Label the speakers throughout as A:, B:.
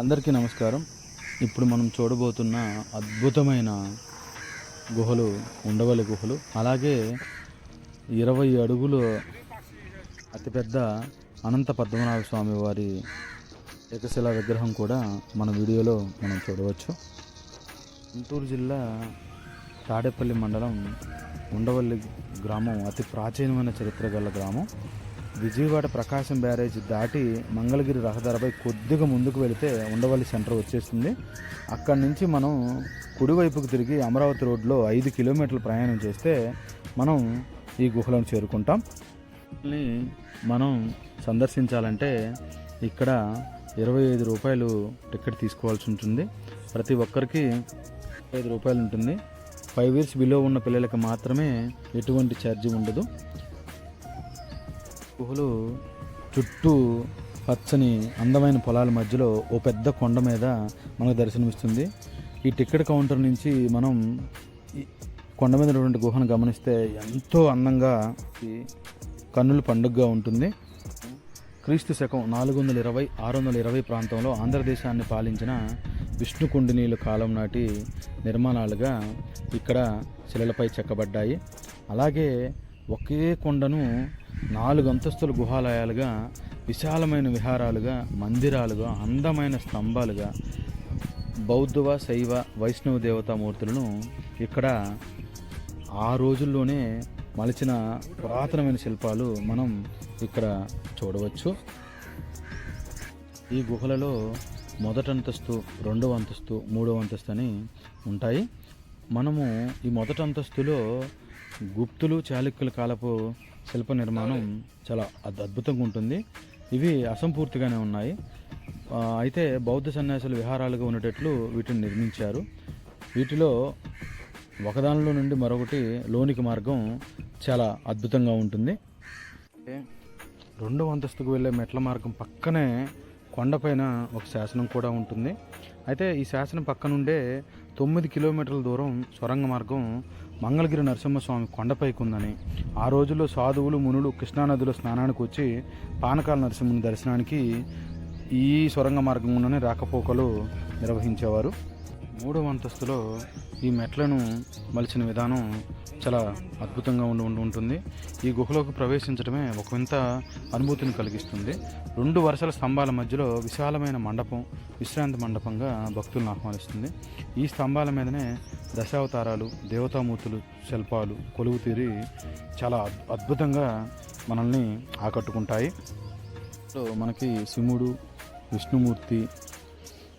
A: అందరికీ నమస్కారం. ఇప్పుడు మనం చూడబోతున్న అద్భుతమైన గుహలు ఉండవల్లి గుహలు. అలాగే ఇరవై అడుగులు అతిపెద్ద అనంత పద్మనాభ స్వామి వారి ఏకశిలా విగ్రహం కూడా మన వీడియోలో మనం చూడవచ్చు. గుంటూరు జిల్లా తాడేపల్లి మండలం ఉండవల్లి గ్రామం అతి ప్రాచీనమైన చరిత్ర గల గ్రామం. విజయవాడ ప్రకాశం బ్యారేజ్ దాటి మంగళగిరి రహదారిపై కొద్దిగా ముందుకు వెళితే ఉండవల్లి సెంటర్ వచ్చేస్తుంది అక్కడి నుంచి మనం కుడివైపుకు తిరిగి అమరావతి రోడ్లో ఐదు కిలోమీటర్లు ప్రయాణం చేస్తే మనం ఈ గుహలను చేరుకుంటాం. మనం సందర్శించాలంటే ఇక్కడ ఇరవై ఐదు రూపాయలు టికెట్ తీసుకోవాల్సి ఉంటుంది. ప్రతి ఒక్కరికి ఐదు రూపాయలు ఉంటుంది. ఫైవ్ ఇయర్స్ బిలో ఉన్న పిల్లలకి మాత్రమే ఎటువంటి ఛార్జీ ఉండదు. గుహలు చుట్టూ పచ్చని అందమైన పొలాల మధ్యలో ఓ పెద్ద కొండ మీద మనకు దర్శనమిస్తుంది. ఈ టికెట్ కౌంటర్ నుంచి మనం కొండ మీద ఉన్నటువంటి గుహను గమనిస్తే ఎంతో అందంగా ఈ కన్నుల పండుగగా ఉంటుంది. క్రీస్తు శకం నాలుగు వందల ఇరవై ఆరు వందల ఇరవై ప్రాంతంలో ఆంధ్రదేశాన్ని పాలించిన విష్ణుకుండినీల కాలం నాటి నిర్మాణాలుగా ఇక్కడ శిలలపై చెక్కబడ్డాయి. అలాగే ఒకే కొండను నాలుగు అంతస్తుల గుహాలయాలుగా విశాలమైన విహారాలుగా మందిరాలుగా అందమైన స్తంభాలుగా బౌద్ధవ శైవ వైష్ణవ దేవతామూర్తులను ఇక్కడ ఆ రోజుల్లోనే మలిచిన పురాతనమైన శిల్పాలు మనం ఇక్కడ చూడవచ్చు. ఈ గుహలలో మొదటి అంతస్తు రెండవ అంతస్తు మూడవ అంతస్తు అని ఉంటాయి. మనము ఈ మొదటి అంతస్తులో గుప్తులు చాళుక్యుల కాలపు శిల్ప నిర్మాణం చాలా అద్- అద్భుతంగా ఉంటుంది. ఇవి అసంపూర్తిగానే ఉన్నాయి. అయితే బౌద్ధ సన్యాసులు విహారాలుగా ఉండేటట్లు వీటిని నిర్మించారు. వీటిలో ఒకదానిలో నుండి మరొకటి లోనికి మార్గం చాలా అద్భుతంగా ఉంటుంది. రెండవ అంతస్తుకు వెళ్ళే మెట్ల మార్గం పక్కనే కొండపైన ఒక శాసనం కూడా ఉంటుంది. అయితే ఈ శాసనం పక్క నుండే తొమ్మిది కిలోమీటర్ల దూరం సొరంగ మార్గం మంగళగిరి నరసింహస్వామి కొండపైకి ఉందని ఆ రోజుల్లో సాధువులు మునులు కృష్ణానదిలో స్నానానికి వచ్చి పానకాల నరసింహుని దర్శనానికి ఈ సొరంగ మార్గం రాకపోకలు నిర్వహించేవారు. మూడవ అంతస్తులో ఈ మెట్లను మలిచిన విధానం చాలా అద్భుతంగా ఉండి ఉండి ఉంటుంది. ఈ గుహలోకి ప్రవేశించడమే ఒక వింత అనుభూతిని కలిగిస్తుంది. రెండు వరుసల స్తంభాల మధ్యలో విశాలమైన మండపం విశ్రాంతి మండపంగా భక్తులను ఆహ్వానిస్తుంది. ఈ స్తంభాల మీదనే దశావతారాలు దేవతామూర్తులు శిల్పాలు కొలువు తీరి చాలా అద్- అద్భుతంగా మనల్ని ఆకట్టుకుంటాయి. మనకి శివుడు విష్ణుమూర్తి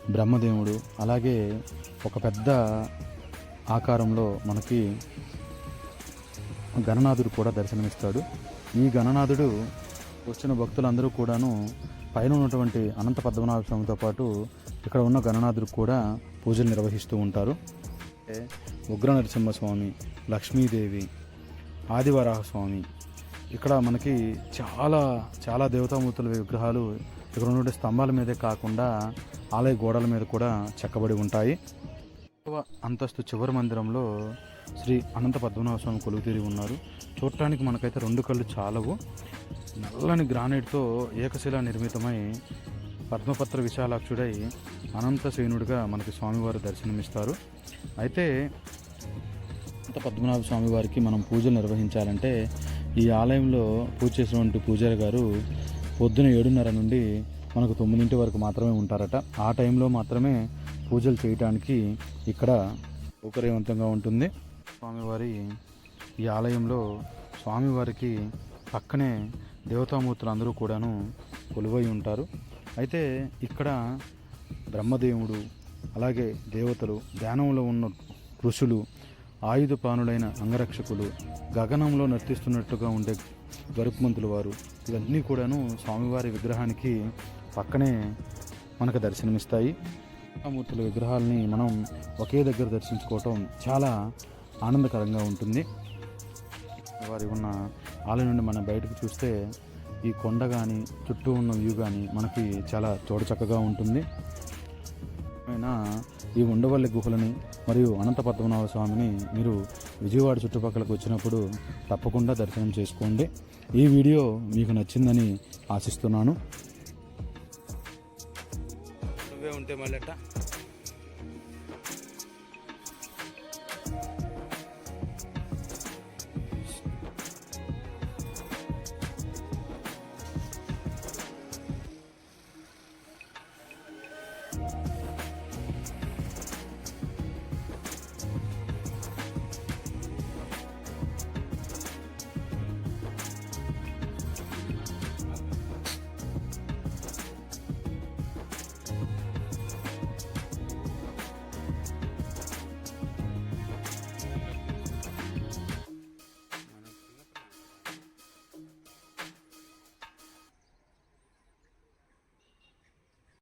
A: బ్రహ్మదేవుడు అలాగే ఒక పెద్ద ఆకారంలో మనకి గణనాథుడు కూడా దర్శనమిస్తాడు. ఈ గణనాథుడు వచ్చిన భక్తులందరూ కూడాను పైన ఉన్నటువంటి అనంత పద్మనాభ స్వామితో పాటు ఇక్కడ ఉన్న గణనాథుడు కూడా పూజలు నిర్వహిస్తూ ఉంటారు. ఉగ్ర నరసింహస్వామి లక్ష్మీదేవి ఆదివరాహ స్వామి ఇక్కడ మనకి చాలా చాలా దేవతామూర్తుల విగ్రహాలు ఇక్కడ ఉన్నటువంటి స్తంభాల మీదే కాకుండా ఆలయ గోడల మీద కూడా చెక్కబడి ఉంటాయి. అంతస్తు చివరి మందిరంలో శ్రీ అనంత పద్మనాభ స్వామి కొలువుతీరి ఉన్నారు. చూడటానికి మనకైతే రెండు కళ్ళు చాలవు. నల్లని గ్రానైట్తో ఏకశిలా నిర్మితమై పద్మపత్ర విశాలాక్షుడై అనంతసేనుడిగా మనకి స్వామివారు దర్శనమిస్తారు. అయితే అనంత పద్మనాభ స్వామి వారికి మనం పూజలు నిర్వహించాలంటే ఈ ఆలయంలో పూజ చేసినటువంటి పూజారి గారు పొద్దున ఏడున్నర నుండి మనకు తొమ్మిదింటి వరకు మాత్రమే ఉంటారట. ఆ టైంలో మాత్రమే పూజలు చేయటానికి ఇక్కడ సౌకర్యవంతంగా ఉంటుంది. స్వామివారి ఈ ఆలయంలో స్వామివారికి పక్కనే దేవతామూర్తులు అందరూ కూడాను కొలువై ఉంటారు. అయితే ఇక్కడ బ్రహ్మదేవుడు అలాగే దేవతలు ధ్యానంలో ఉన్న ఋషులు ఆయుధ పానులైన అంగరక్షకులు గగనంలో నర్తిస్తున్నట్టుగా ఉండే గరుత్మంతుల వారు ఇవన్నీ కూడాను స్వామివారి విగ్రహానికి పక్కనే మనకు దర్శనమిస్తాయి. మూర్తుల విగ్రహాలని మనం ఒకే దగ్గర దర్శించుకోవటం చాలా ఆనందకరంగా ఉంటుంది. వారి ఉన్న ఆలయం నుండి మనం బయటకు చూస్తే ఈ కొండ కానీ చుట్టూ ఉన్న వ్యూ కానీ మనకి చాలా చూడచక్కగా ఉంటుంది. అయినా ఈ ఉండవల్లి గుహలని మరియు అనంత పద్మనాభ స్వామిని మీరు విజయవాడ చుట్టుపక్కలకు వచ్చినప్పుడు తప్పకుండా దర్శనం చేసుకోండి. ఈ వీడియో మీకు నచ్చిందని ఆశిస్తున్నాను. ఉంటే మళ్ళీ